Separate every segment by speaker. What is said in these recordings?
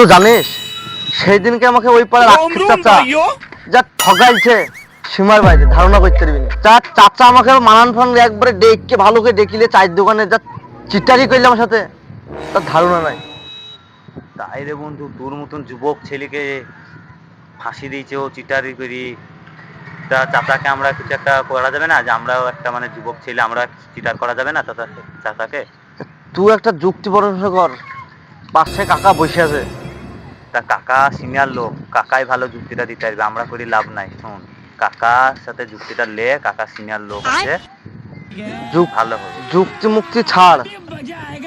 Speaker 1: তো জানিস সেই দিনকে আমাকে ওই পাড়ার আক্ষেপ চাচা যা ঠগাইছে সীমার বাইরে ধারণা করতে পারবি না। তার চাচা আমাকে মানান ফান একবারে ডেকে ভালো করে ডেকিলে চায়ের দোকানে যা চিটারি করলে আমার সাথে তার ধারণা নাই।
Speaker 2: তাই রে বন্ধু তোর মতন যুবক ছেলেকে ফাঁসি দিয়েছে ও চিটারি করি। তা চাচাকে আমরা কিছু একটা করা যাবে না? যে আমরাও একটা মানে যুবক ছেলে আমরা চিটার করা যাবে না চাচা চাচাকে?
Speaker 1: তুই একটা যুক্তি পরামর্শ কর পাশে কাকা বসে আছে।
Speaker 2: তা কাকা সিনিয়র লোক কাকাই ভালো যুক্তিটা দিতে পারবে আমরা করি লাভ নাই শোন কাকার সাথে যুক্তিটা লে কাকা সিনিয়র লোক আছে
Speaker 1: যুগ
Speaker 2: ভালো হবে।
Speaker 1: যুক্তি মুক্তি ছাড়।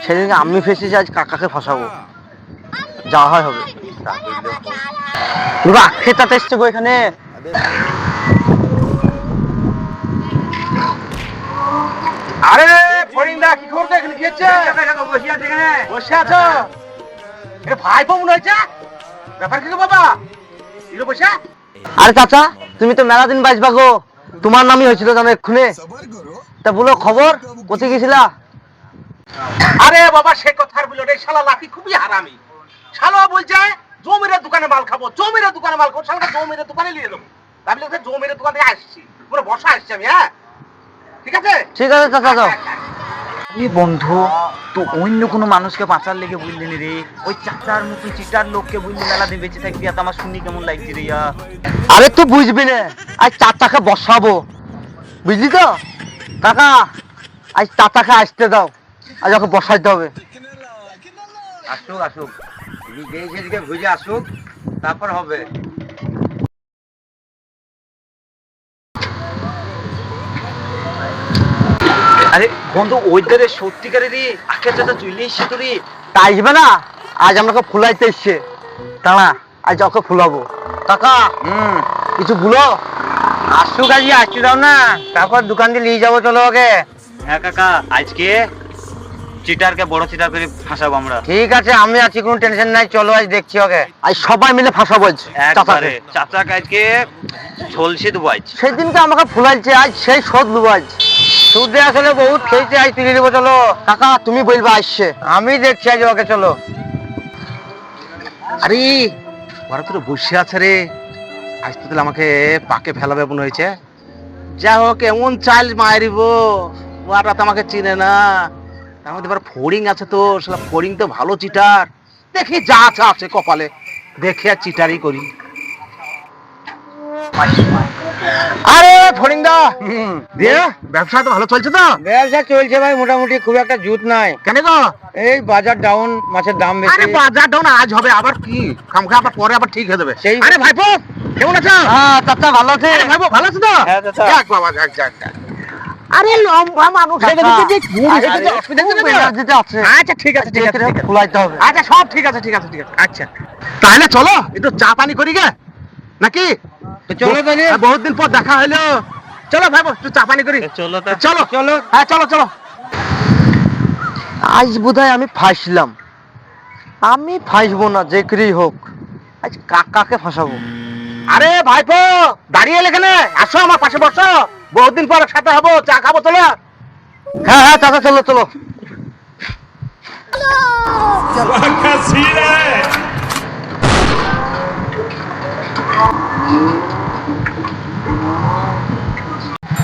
Speaker 1: সেদিনকে আমি ফেসেছি আজ কাকাকে ফাঁসাবো। যা হয় হবে। আক্ষেতাতে এসছে গো এখানে।
Speaker 3: আরে ফরিংদা কি করতে এখানে? কি হচ্ছে? বসে আছে এখানে। বসে আছো? এ ভাই মনে হয়েছে? ব্যাপার কি গো বাবা? এগুলো বসে?
Speaker 1: আরে চাচা তুমি তো মেলা দিন বাঁচবা গো তোমার নামই হয়েছিল জানো এক্ষুনি। তা বলো খবর কোথায় গেছিলা?
Speaker 3: আরে বাবা সে কথা আর বলো রে শালা লাকি খুবই হারামি। শালা বলছে জমির দোকানে মাল খাব জমির দোকানে মাল খাব। শালা জমির দোকানে নিয়ে দেবো আমি বলছি জমির দোকানে আসছি। পুরো বসা আসছি আমি হ্যাঁ? ঠিক আছে?
Speaker 1: ঠিক আছে চাচা যাও।
Speaker 2: এ বন্ধু, তো অন্য কোনো মানুষকে বাঁচার লেগে বুঝলি রে? ওই চাচার মতন চিটার লোককে বুঝলি মেলা দিন বেঁচে থাকবি আর আমার শুনি কেমন লাগছে রে ইয়া।
Speaker 1: আরে তুই বুঝবি না, আজ চাচাকে বসাবো। বুঝলি তো? কাকা, আজ চাচাকে আসতে দাও, আজ ওকে বসাইতে হবে।
Speaker 3: আসুক আসুক। যেই সেদিকে বুঝে আসুক, তারপর হবে।
Speaker 2: আরে বন্ধু ওই ধারে সত্যিকারেরই আখের চাচা চলে এসছে তো রে
Speaker 1: তা আসবে না। আজ আমাকে ফুলাইতে এসছে। দাঁড়া আজ ওকে ফুলাবো। কাকা
Speaker 3: হুম।
Speaker 1: কিছু ভুলো? আসুক আজ আসতে দাও না। তারপর দোকান দিয়ে নিয়ে যাব চলো ওকে।
Speaker 2: হ্যাঁ কাকা আজকে চিটারকে বড় চিটার করে ফাঁসাবো আমরা।
Speaker 1: ঠিক আছে আমি আছি কোনো টেনশন নাই চলো আজ দেখছি ওকে। আজ সবাই মিলে ফাঁসা বলছে
Speaker 2: একবারে। চাচাকে। আজকে ঝলসে দেবো আজ।
Speaker 1: সেদিনকে আমাকে ফুলাইছে আজ সেই শোধ লুবো আজ। সুদে আসলে বহুত খেয়েছে আজ তুলে দেবো চলো কাকা তুমি বলবা আসছে। আমি দেখছি আজ ওকে চলো।
Speaker 3: আরে ওরা তো বসে আছে রে। আজ তো তাহলে আমাকে পাকে ফেলাবে মনে হয়েছে। যা হোক এমন চাল মারিব। ওরা তো আমাকে চিনে না। তার মধ্যে এবার ফড়িং আছে তো সেটা ফড়িং তো ভালো চিটার। দেখি যা আছে আছে কপালে। দেখে আর চিটারই করি।
Speaker 1: আরে ফরিংদা
Speaker 3: দিয়ে? ব্যবসা তো ভালো চলছে তো?
Speaker 1: ব্যবসা চলছে ভাই মোটামুটি খুব একটা জুত নাই।
Speaker 3: কেন গো?
Speaker 1: এই বাজার ডাউন মাছের দাম
Speaker 3: আরে বাজার ডাউন আজ হবে আবার কি? খামখা আবার পরে আবার ঠিক হয়ে যাবে।
Speaker 1: সেই-
Speaker 3: আরে ভাইপো কেমন আছো?
Speaker 1: হ্যাঁ চাচা ভালো আছে।
Speaker 3: ভাইপো ভালো আছো তো?
Speaker 1: হ্যাঁ, চাচা।
Speaker 3: যাক বাবা যাক যাক যাক। আরে লম্বা মানুষ হয়ে গেছে যে ঘুরে গেছে, অসুবিধা
Speaker 1: খুব
Speaker 3: হচ্ছে না তো?
Speaker 1: এনার্জিতে আছে।
Speaker 3: আচ্ছা ঠিক আছে ঠিক আছে ঠিক
Speaker 1: হবে।
Speaker 3: আচ্ছা সব ঠিক আছে ঠিক আছে ঠিক আছে। আচ্ছা। তাহলে চলো একটু চা পানি করি গে? নাকি?
Speaker 1: চলো তাহলে।
Speaker 3: বহুত দিন পর দেখা হলো চলো ভাইবো একটু চা পানি করি।
Speaker 2: চলো
Speaker 3: চলো। চলো। হ্যাঁ চলো চলো।
Speaker 1: আজ বোধহয় আমি ফাঁসলাম। আমি ফাঁসবো না যে করেই হোক। আজ কাকাকে ফাঁসাবো।
Speaker 3: আরে ভাইপো দাঁড়িয়ে এলে কেন? আসো আমার পাশে বসো। বহুত দিন পর সাথে হব চা খাব চলো।
Speaker 1: হ্যাঁ হ্যাঁ চাচা চলো চলো।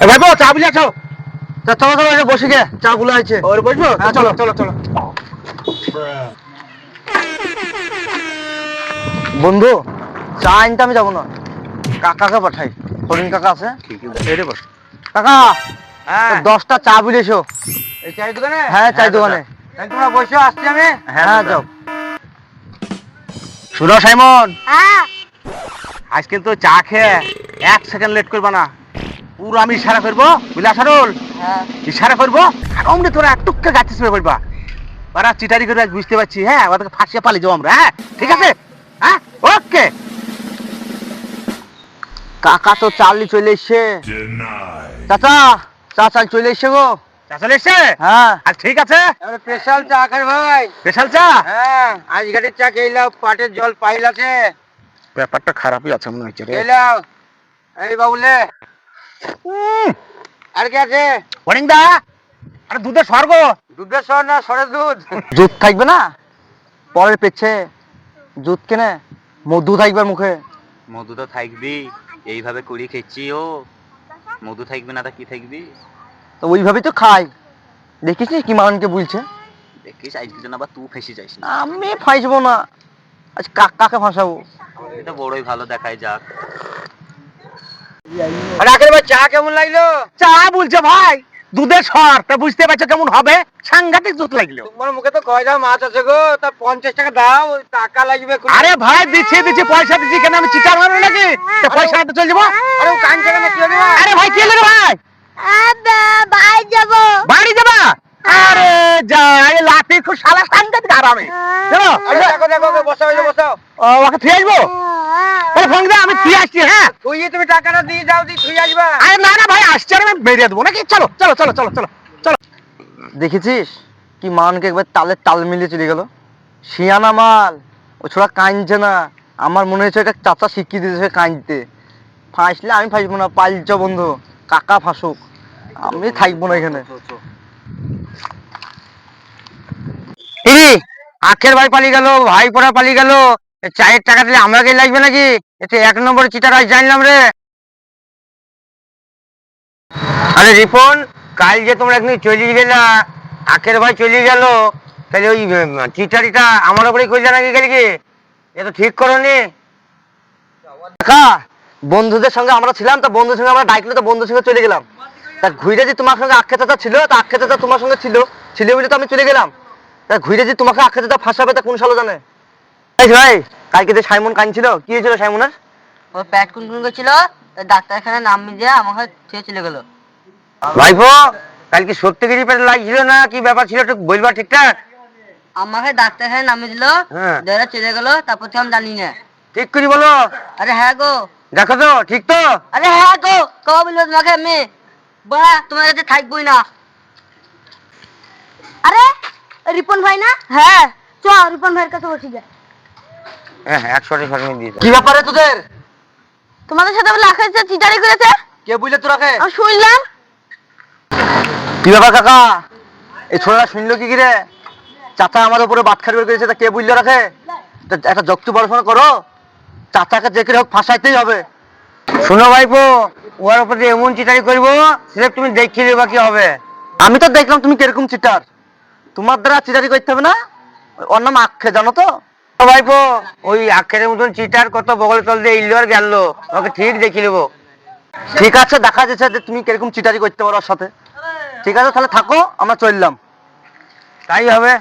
Speaker 3: এ ভাইপো চা বুঝে আছো?
Speaker 1: তা চলো চলো এখানে বসে গে। চা গুলো আছে
Speaker 3: ওর বসবো?
Speaker 1: হ্যাঁ,
Speaker 3: চলো
Speaker 1: চলো।
Speaker 3: চলো। চলো
Speaker 1: বন্ধু চা আনতে আমি যাব না। কাকাকে পাঠাই। হরিণ কাকা আছে?
Speaker 3: ঠিক বস।
Speaker 1: কাকা
Speaker 3: হ্যাঁ।
Speaker 1: দশটা চা বিলেছো
Speaker 3: এই চায়ের দোকানে?
Speaker 1: হ্যাঁ চাই
Speaker 2: হ্যাঁ,
Speaker 1: দোকানে।
Speaker 3: তাহলে তোমরা বসে আসছি আমি।
Speaker 1: হ্যাঁ যাও।
Speaker 3: শুনো সাইমন। আজ কিন্তু চা খেয়ে এক সেকেন্ড লেট করবা না। পুরো আমি ইশারা করব বুঝলা সারুল?
Speaker 1: হ্যাঁ।
Speaker 3: ইশারা করব? আর অমনি তোরা একটুকে গাছে শুয়ে পড়বা ওরা চিটারি করে বুঝতে পারছি হ্যাঁ ওদেরকে ফাঁসিয়ে পালিয়ে যাব আমরা হ্যাঁ ঠিক আছে? হ্যাঁ ওকে।
Speaker 1: কাকা তো চালি চলে এসছে। চাচা চা চাল চলে এসছে গো।
Speaker 3: চা চলে এসছে?
Speaker 1: হ্যাঁ।
Speaker 3: আর ঠিক আছে?
Speaker 1: স্পেশাল চা খাই ভাই।
Speaker 3: স্পেশাল চা?
Speaker 1: হ্যাঁ আজ ঘাটের চা খেলাও পাটের জল পাইল আছে।
Speaker 3: ব্যাপারটা খারাপই আছে মনে হচ্ছে রে।
Speaker 1: এই বাবুলে। আর কি আছে?
Speaker 3: দা আরে দুধের স্বর্গ
Speaker 1: দুধের সর না সরের দুধ। দুধ থাকবে না? পরের পেছে জুত কেনে মধু থাকবার মুখে।
Speaker 2: মধু তো থাকবি এইভাবে কুড়ি খেয়েছি ও। মধু থাকবি না তা কি থাকবি?
Speaker 1: তো ওইভাবেই তো খাই। দেখিস কি মানকে বলছে?
Speaker 2: দেখিস আজকে যেন আবার তুই ফেসে যাইস না।
Speaker 1: আমি ফাঁসবো না। আজ কাকাকে ফাঁসাবো?
Speaker 2: এটা বড়ই ভালো দেখায় যাক।
Speaker 1: আরে ভাই চা কেমন লাগল?
Speaker 3: চা বলছে ভাই দুধের সর তা বুঝতে পারছ কেমন হবে? সাংঘাতিক দুধ লাগল।
Speaker 1: তোমার মুখে তো কয়টা মাছ আছে গো তা পঞ্চাশ টাকা দাও টাকা লাগবে
Speaker 3: আরে ভাই দিচ্ছি দিচ্ছি পয়সা দিচ্ছি কেন? আমি চিটার মারবো নাকি? পয়সা হাতে চলে যাব?
Speaker 1: আরে কাঞ্চা কেন কি
Speaker 3: আরে ভাই কি হলো ভাই?
Speaker 4: ভাই যাব।
Speaker 3: বাড়ি যাবা? আরে যা এই লাঠি খুব শালা সাংঘাতিক আরামে।
Speaker 1: দেখো দেখো বসাও বসাও।
Speaker 3: ওকে ফিরে আসব? আরে আমি ফিরে আসছি হ্যাঁ।
Speaker 1: তুই তুমি টাকাটা দিয়ে যাও দি তুই আসবা।
Speaker 3: আরে না না ভাই আসছে আর আমি বেরিয়ে দেবো নাকি? চলো চলো চলো চলো চলো চলো।
Speaker 1: দেখেছিস? কি মানকে একবার তালে তাল মিলিয়ে চলে গেল? শিয়ানা মাল ও ছোড়া কাঁদছে না। আমার মনে হয়েছে এটা চাচা শিখিয়ে দিয়েছে কাঁদতে। ফাঁসলে আমি ফাঁসবো না পালছ বন্ধু কাকা ফাঁসুক। আমি থাকব না এখানে। আখের ভাই পালিয়ে গেল ভাই পড়া পালিয়ে গেল। চায়ের টাকা দিলে আমাকে লাগবে নাকি? এতে এক নম্বর চিটার আজ জানলাম রে। আরে রিপন, কাল যে তোমরা একদিন চলে গেলা, আখের ভাই চলে গেল, তাহলে ওই চিটারিটা আমার উপরেই করলে নাকি গেলে কি এ তো ঠিক করনি। দেখা, বন্ধুদের সঙ্গে আমরা ছিলাম, তো বন্ধুর সঙ্গে আমরা ডাকলে তো বন্ধুর সঙ্গে চলে গেলাম। তা ঘুরে যে তোমার সঙ্গে আক্ষে চাচা ছিল, তা আক্ষে চাচা তোমার সঙ্গে ছিল ছিল বলে তো আমি চলে গেলাম। তা ঘুরে যে তোমাকে আক্ষে চাচা ফাঁসাবে, তা কোন সালো জানে? ভাই কালকে যে সাইমন কাঁদছিল কি হয়েছিল সাইমনের?
Speaker 4: ও পেট কুনকুন করছিল ডাক্তারখানায় নাম দিয়ে আমাকে ছেড়ে চলে গেল।
Speaker 1: ভাইপো কালকে সত্যি কিছু পেটে লাগছিল না? কি ব্যাপার ছিল একটু বলবা ঠিকঠাক?
Speaker 4: আমাকে ডাক্তারখানায় নামিয়ে দিল
Speaker 1: হ্যাঁ।
Speaker 4: চলে গেল তারপর থেকে আমি জানি না।
Speaker 1: ঠিক করে বলো।
Speaker 4: আরে হ্যাঁ গো।
Speaker 1: দেখো তো ঠিক তো?
Speaker 4: আরে হ্যাঁ গো কবে বলব তোমাকে আমি? বড়া তোমার কাছে থাকবোই না। আরে রিপন ভাই না? হ্যাঁ। চ রিপন ভাইয়ের কাছে বসি যা
Speaker 1: হ্যাঁ একশো টাকা দিয়ে কি ব্যাপারে তোদের?
Speaker 4: তোমাদের সাথে বলে আখাই চিটারি করেছে?
Speaker 1: কে বুঝলে তোরাকে?
Speaker 4: আমি শুনলাম।
Speaker 1: কি ব্যাপার কাকা? এই ছোড়া শুনলো কি কিরে? চাচা আমার উপরে বাট খাড়ি করেছে তা কে বুঝলো রাখে তা একটা যুক্তি পড়াশোনা করো। চাচাকে যে করে হোক ফাঁসাইতেই হবে। শোনো ভাইপো ওর উপরে এমন চিটারি করব সেটা তুমি দেখিয়ে দেবা কি হবে। আমি তো দেখলাম তুমি কীরকম চিটার তোমার দ্বারা চিটারি করতে হবে না? ওর নাম আক্ষে জানো তো? ভাইপো, ওই আখের মতন চিটার কত বগল তল দিয়ে ইল্লো আর গেল ওকে ঠিক দেখিয়ে নেব ঠিক আছে, দেখা যাচ্ছে যে তুমি কীরকম চিটারি করতে পারো সাথে। ঠিক আছে, তাহলে থাকো, আমরা চললাম। তাই হবে।